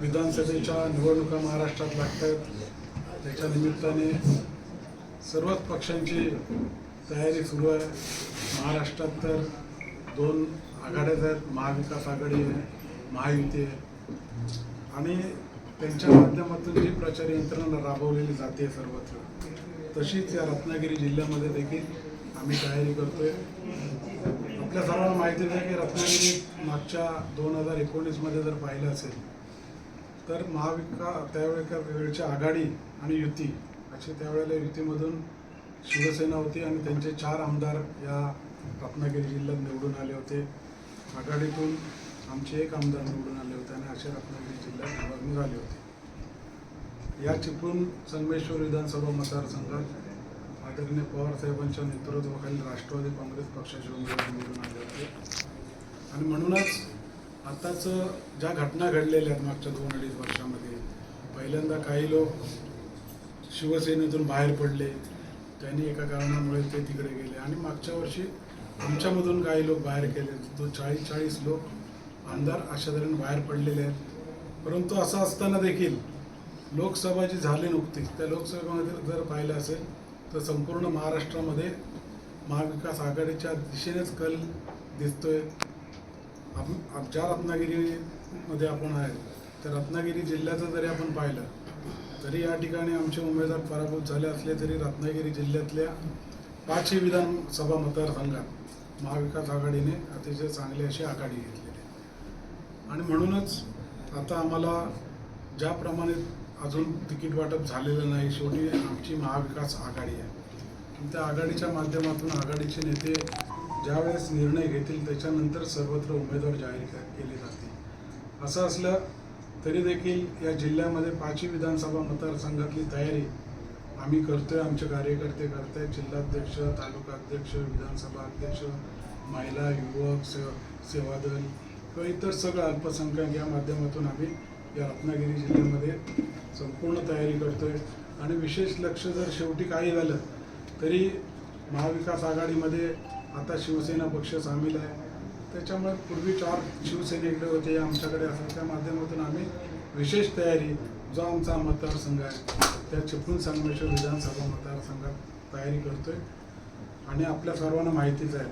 विधानसभेच्या निवडणुका महाराष्ट्रात लागत आहेत त्याच्या निमित्ताने सर्वच पक्षांची तयारी सुरू आहे. महाराष्ट्रात तर दोन आघाड्याच आहेत. महाविकास आघाडी आहे महायुती आहे. आणि त्यांच्या माध्यमातून जी प्रचार यंत्रणा राबवलेली जाते सर्वत्र तशीच या रत्नागिरी जिल्ह्यामध्ये देखील आम्ही तयारी करतोय. आपल्या सर्वांना माहिती आहे की रत्नागिरी मागच्या दोन हजार एकोणीसमध्ये जर पाहिलं असेल तर महाविका त्यावेळेच्या वेळची आघाडी आणि युती अशी त्यावेळेला युतीमधून शिवसेना होती आणि त्यांचे चार आमदार या रत्नागिरी जिल्ह्यात निवडून आले होते. आघाडीतून आमचे एक आमदार निवडून आले होते आणि असे रत्नागिरी जिल्ह्यात निवडणूक आले होते. या चिपळूण संगमेश्वर विधानसभा मतदारसंघात आदरणीय पवार साहेबांच्या नेतृत्वाखाली राष्ट्रवादी काँग्रेस पक्षाचे उमेदवार निवडून आले होते. आणि म्हणूनच आताच ज्या घटना घडलेल्या आहेत मागच्या दोन अडीच वर्षामध्ये पहिल्यांदा काही लोक शिवसेनेतून बाहेर पडले. त्यांनी एका कारणामुळे ते तिकडे गेले. आणि मागच्या वर्षी आमच्यामधून काही लोक बाहेर गेले. तो चाळीस चाळीस लोक आमदार अशा तऱ्हेने बाहेर पडलेले आहेत. परंतु असं असताना देखील लोकसभा जी झाली नुकतीच त्या लोकसभेमध्ये जर पाहिलं असेल तर संपूर्ण महाराष्ट्रामध्ये महाविकास आघाडीच्या दिशेनेच कल दिसतोय. आपण आप- ज्या रत्नागिरीमध्ये आपण आहे त्या रत्नागिरी जिल्ह्याचं जरी आपण पाहिलं तरी या ठिकाणी आमचे उमेदवार पराभूत झाले असले तरी रत्नागिरी जिल्ह्यातल्या पाचही विधानसभा मतदारसंघात महाविकास आघाडीने अतिशय चांगली अशी आघाडी घेतलेली आहे. आणि म्हणूनच आता आम्हाला ज्याप्रमाणे अजून तिकीट वाटप झालेलं नाही. शेवटी आमची महाविकास आघाडी आहे. त्या आघाडीच्या माध्यमातून आघाडीचे नेते ज्यावेळेस निर्णय घेतील त्याच्यानंतर सर्वत्र उमेदवार जाहीर केले जातील. असं असलं तरी देखील या जिल्ह्यामध्ये पाचही विधानसभा मतदारसंघातली तयारी आम्ही करतोय. आमचे कार्यकर्ते करतायत. जिल्हाध्यक्ष तालुका अध्यक्ष विधानसभा अध्यक्ष महिला युवक से सेवादल किंवा इतर सगळं अल्पसंख्याक या माध्यमातून आम्ही या रत्नागिरी जिल्ह्यामध्ये संपूर्ण तयारी करतो आहे आणि विशेष लक्ष जर शेवटी काही झालं तरी महाविकास आघाडीमध्ये आता शिवसेना पक्ष सामील आहे. त्याच्यामुळे पूर्वी चार शिवसेनेकडे होते आमच्याकडे असं त्या माध्यमातून आम्ही विशेष तयारी जो आमचा मतदारसंघ आहे त्या चिपळूण संगमेश्वर विधानसभा मतदारसंघात तयारी करतोय. आणि आपल्या सर्वांना माहितीच आहे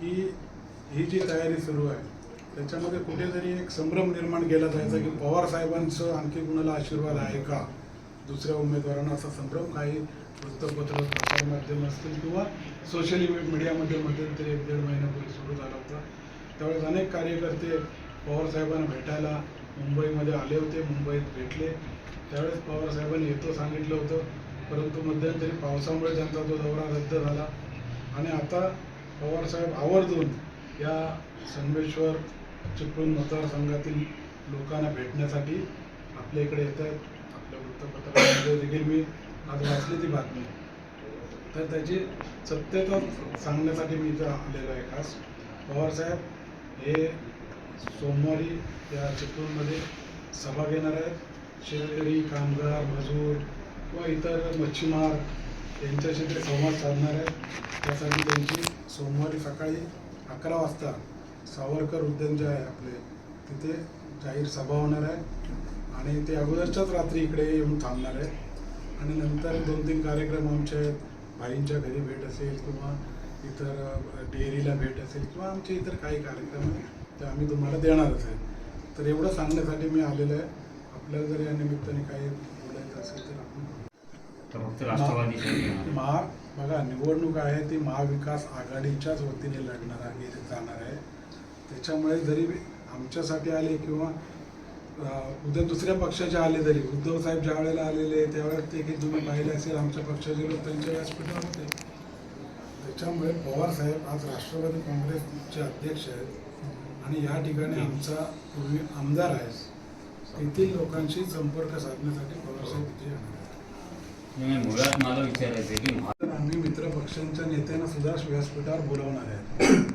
की ही जी तयारी सुरू आहे त्याच्यामध्ये कुठेतरी एक संभ्रम निर्माण केला जायचा की पवार साहेबांचं आणखी कुणाला आशीर्वाद आहे का? दुसऱ्या उमेदवारांना असा संभ्रम काही वृत्तपत्र प्रसारमाध्यम असतील किंवा सोशल मीडियामध्ये मध्यंतरी एक दीड महिन्यापूर्वी सुरू झाला होता. त्यावेळेस अनेक कार्यकर्ते पवार साहेबांना भेटायला मुंबईमध्ये आले होते मुंबईत भेटले. त्यावेळेस पवार साहेबांनी येतो सांगितलं होतं परंतु मध्यंतरी पावसामुळे त्यांचा तो दौरा रद्द झाला. आणि आता पवार साहेब आवर्जून या संगमेश्वर चिपळूण मतदारसंघातील लोकांना भेटण्यासाठी आपल्या इकडे येत आहेत. आपल्या वृत्तपत्रामध्ये देखील मी आज वाचली ती बातमी. तर त्याची सत्यता सांगण्यासाठी मी इथं आलेलो आहे खास. पवारसाहेब हे सोमवारी या चिपळूणमध्ये सभा घेणार आहेत. शेतकरी कामगार मजूर व इतर मच्छीमार यांच्याशी ते संवाद साधणार आहेत. त्यासाठी त्यांची सोमवारी सकाळी अकरा वाजता सावरकर उद्यान जे आहे आपले तिथे जाहीर सभा होणार आहे आणि ते अगोदरच्याच रात्री इकडे येऊन थांबणार आहेत आणि नंतर दोन तीन कार्यक्रम आमचे आहेत. भाईंच्या घरी भेट असेल किंवा इतर डेअरीला भेट असेल किंवा आमचे इतर काही कार्यक्रम आहेत ते आम्ही तुम्हाला देणारच आहे. तर एवढं सांगण्यासाठी मी आलेलो आहे. आपल्याला जर या निमित्ताने काही बोलायचं असेल तर आपण महा बघा निवडणूक आहे ती महाविकास आघाडीच्याच वतीने लढणार आहे जाणार आहे. त्याच्यामुळे जरी आमच्यासाठी आले किंवा उद्या दुसऱ्या पक्षाचे आले तरी उद्धव साहेब ज्या वेळेला आलेले त्यावेळेस ते की तुम्ही पाहिले असेल आमच्या पक्षाचे लोक त्यांच्या व्यासपीठावर होते त्याच्यामुळे पवार साहेब आज राष्ट्रवादी काँग्रेसचे अध्यक्ष आहेत आणि या ठिकाणी आमचा पूर्वी आमदार आहे. तेथील लोकांशी संपर्क साधण्यासाठी पवार साहेब इथे येणार आहेत. मुळात मला विचारायचं की आम्ही मित्र पक्षांच्या नेत्यांना सुद्धा व्यासपीठावर बोलवणार आहे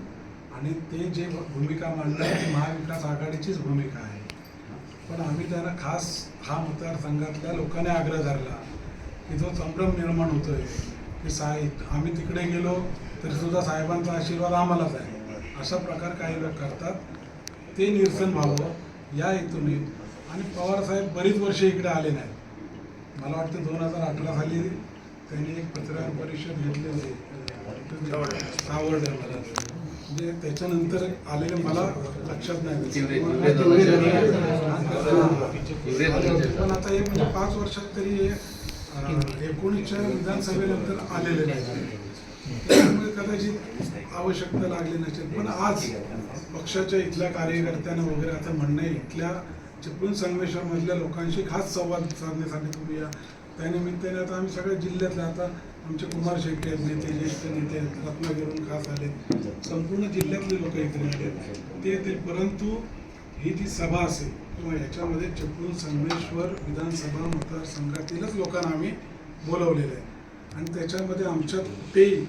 आणि ते जे भूमिका मांडणार ती महाविकास आघाडीचीच भूमिका आहे. पण आम्ही त्यांना खास हा मतदारसंघातल्या लोकांनी आग्रह धरला की जो संभ्रम निर्माण होतोय की साहेब आम्ही तिकडे गेलो तरी सुद्धा साहेबांचा आशीर्वाद आम्हालाच आहे. असा प्रकार काही लोक करतात. ते निरसन व्हावं या हेतूने. आणि पवार साहेब बरीच वर्ष इकडे आले नाहीत. मला वाटतं दोन हजार अठरा साली त्यांनी एक पत्रकार परिषद घेतली होती सावर्ड्यामध्ये म्हणजे त्याच्यानंतर आलेले मला लक्षात नाही पण आता हे म्हणजे पाच वर्षात तरी एकोणीसच्या विधानसभेनंतर आलेले नाही. त्यामुळे कदाचित आवश्यकता लागली नसेल. पण आज पक्षाच्या इथल्या कार्यकर्त्यांना वगैरे आता म्हणणं आहे इथल्या चिपळूण संगमेश्वरमधल्या लोकांशी खास संवाद साधण्यासाठी तुम्ही या. त्यानिमित्ताने आता आम्ही सगळ्या जिल्ह्यातले आता आमचे कुमार शेट्टी आहेत नेते ज्येष्ठ नेते आहेत रत्नागिरीहून खास आले संपूर्ण जिल्ह्यातले लोक इकडे आले ते येतील परंतु ही जी सभा असेल किंवा याच्यामध्ये चिपळूण संगमेश्वर विधानसभा मतदारसंघातीलच लोकांना आम्ही बोलवलेलं आहे. आणि त्याच्यामध्ये आमच्यात कुठेही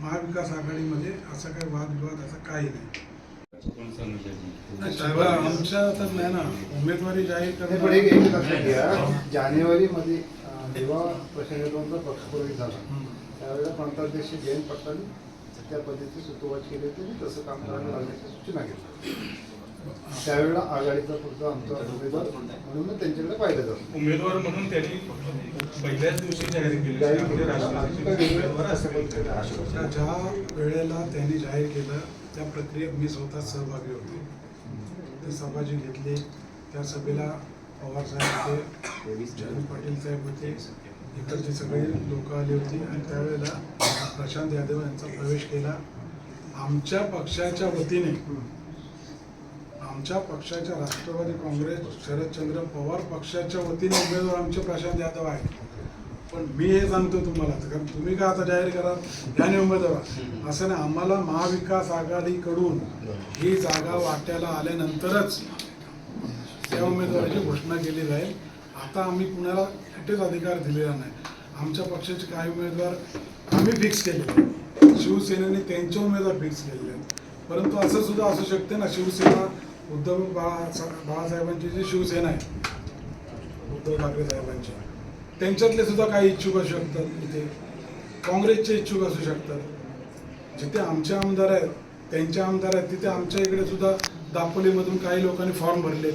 महाविकास आघाडीमध्ये असा काही वादविवाद असं काही नाही. आमच्या तर नाही ना. उमेदवारी जाहीर करणं जानेवारीमध्ये जेव्हा प्रशासनाचा पक्षप्रवेश झाला. त्यावेळेला प्रांताध्यक्ष जयंत पाटलांनी त्या पद्धतीची सुतोवाच केली होती आणि तसं काम करायला लागण्याची सूचना केली. त्यावेळेला आघाडीचा पुढचा आमचा उमेदवार म्हणून त्यांच्याकडे पाहिलं जातं. उमेदवार म्हणून त्यांनी पहिल्याच दिवशी जाहीर केले. ज्या वेळेला त्यांनी जाहीर केलं त्या प्रक्रियेत मी स्वतः सहभागी होते. ती सभा जी घेतली. त्या सभेला पवार साहेब होते. जयंत पाटील साहेब होते इकडचे सगळे लोक आली होती आणि त्यावेळेला प्रशांत यादव यांचा प्रवेश केला. आमच्या पक्षाच्या वतीने आमच्या पक्षाच्या राष्ट्रवादी काँग्रेस शरदचंद्र पवार पक्षाच्या वतीने उमेदवार आमचे प्रशांत यादव आहेत. पण मी हे सांगतो तुम्हाला कारण तुम्ही का आता जाहीर करा याने उमेदवार. असं नाही आम्हाला महाविकास आघाडीकडून ही जागा वाट्याला आल्यानंतरच त्या उमेदवाराची घोषणा केली जाईल. आता आम्ही कुणाला कुठेच अधिकार दिलेला नाही. आमच्या पक्षाचे काही उमेदवार आम्ही फिक्स केले आहेत. शिवसेनेने त्यांचे उमेदवार फिक्स केलेले आहेत. परंतु असं सुद्धा असू शकते ना शिवसेना उद्धव बाळा बाळासाहेबांची जी शिवसेना आहे उद्धव ठाकरे साहेबांची त्यांच्यातले सुद्धा काही इच्छुक असू शकतात इथे. काँग्रेसचे इच्छुक असू शकतात. जिथे आमचे आमदार आहेत त्यांचे आमदार आहेत तिथे आमच्या इकडे सुद्धा दापोलीमधून काही लोकांनी फॉर्म भरले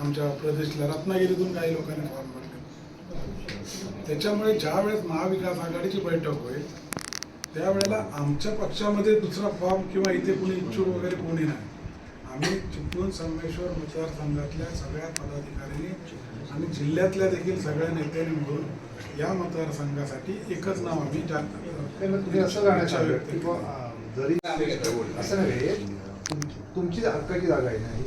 आमच्या प्रदेशला रत्नागिरीतून काही लोकांनी फॉर्म भरले त्याच्यामुळे ज्या वेळेस महाविकास आघाडीची बैठक होईल त्यावेळेला आमच्या पक्षामध्ये दुसरा फॉर्म किंवा इथे कोणी इच्छुक वगैरे कोणी नाही. आम्ही चिपळूण संगमेश्वर मतदारसंघातल्या सगळ्या पदाधिकाऱ्यांनी आणि जिल्ह्यातल्या देखील सगळ्या नेत्यांनी मिळून या मतदारसंघासाठी एकच नाव आम्ही नाही, जरी असं नव्हे तुम- तुमची हक्काची जागा आहे ना ही?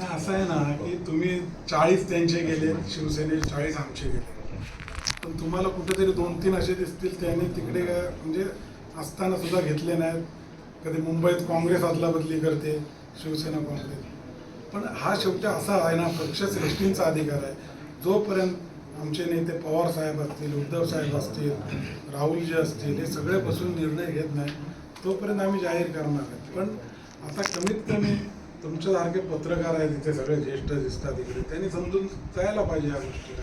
नाही असं आहे ना की तुम्ही चाळीस त्यांचे गेले शिवसेने चाळीस आमचे गेले. पण तुम्हाला कुठेतरी दोन तीन असे दिसतील त्यांनी तिकडे काय म्हणजे असताना सुद्धा घेतले नाहीत. कधी मुंबईत काँग्रेस अदला बदली करते शिवसेना काँग्रेस. पण हा शेवटी असा आहे ना पक्षश्रेष्ठींचा अधिकार आहे. जोपर्यंत आमचे नेते पवार साहेब असतील उद्धव साहेब असतील राहुलजी असतील हे सगळे बसून निर्णय घेत नाही तोपर्यंत आम्ही जाहीर करणार आहे पण आता कमीत कमी तुमच्यासारखे पत्रकार आहेत इथे सगळे ज्येष्ठ दिसतात इकडे त्यांनी समजून जायला पाहिजे या गोष्टीला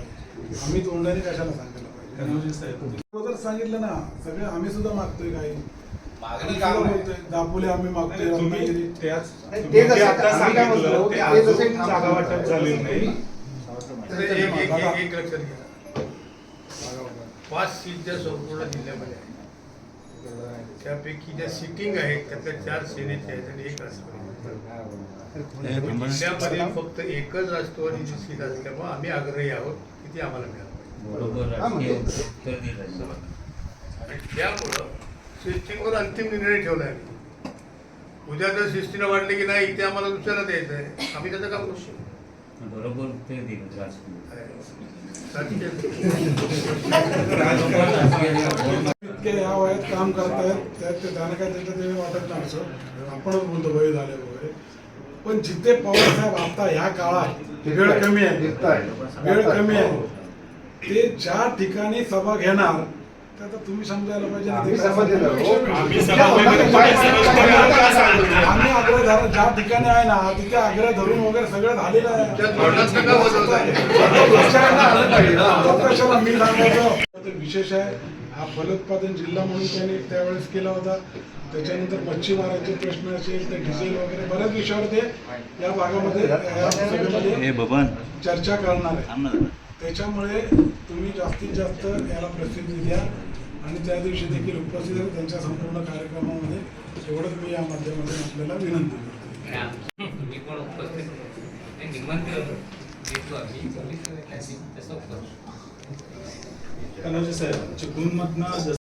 आम्ही तोंडाने कशाला सांगायला पाहिजे सांगितलं ना सगळे आम्ही सुद्धा मागतोय काही दापोले आम्ही मागतोय पाच सीट ज्या संपूर्ण जिल्ह्यामध्ये त्यापैकी ज्या सिटिंग आहेत त्यातल्या चार सेनेच्या आहेत आणि एक राष्ट्रवादी जिल्ह्यामध्ये फक्त एकच राष्ट्रवादीची सीट असल्यामुळे आम्ही आग्रही आहोत की ती आम्हाला मिळाली आणि त्यामुळं सिस्टीमवर अंतिम निर्णय ठेवला आहे उद्या जर सिस्टीनं वाटले की नाही इथे आम्हाला दुसऱ्याला द्यायचं आहे. आम्ही त्याचं काम करू शकतो. बरोबर उत्तर दिलं इतके या वयात काम करतायत त्यात ते त्यांना काय त्याच्यात ते वाटत नाही असं. आपणच बोलतो वय झाले वगैरे. पण जिथे पवार साहेब आता ह्या काळात वेळ कमी आहे. वेळ कमी आहे. ते ज्या ठिकाणी सभा घेणार आता तुम्ही समजायला पाहिजे आम्ही आग्रह धरा ज्या ठिकाणी आहे ना तिथे आग्रह धरून वगैरे सगळं झालेलं आहे. मी सांगायचं. विशेष आहे हा फलोत्पादन जिल्हा म्हणून त्यांनी त्यावेळेस केला होता. त्याच्यानंतर मच्छीमाराचे प्रश्न असेल तर डिझेल वगैरे बऱ्याच विषयावर ते या भागामध्ये चर्चा करणार आहे. त्याच्यामुळे तुम्ही जास्तीत जास्त याला प्रसिद्धी द्या. आणि त्या दिवशी देखील उपस्थित त्यांच्या संपूर्ण कार्यक्रमामध्ये एवढंच मी या माध्यमातून आपल्याला विनंती करतो. मी पण उपस्थित नाही, निमंत्रण देतो आम्ही. तसं करू कनोजे साहेब चिपळूणमधनं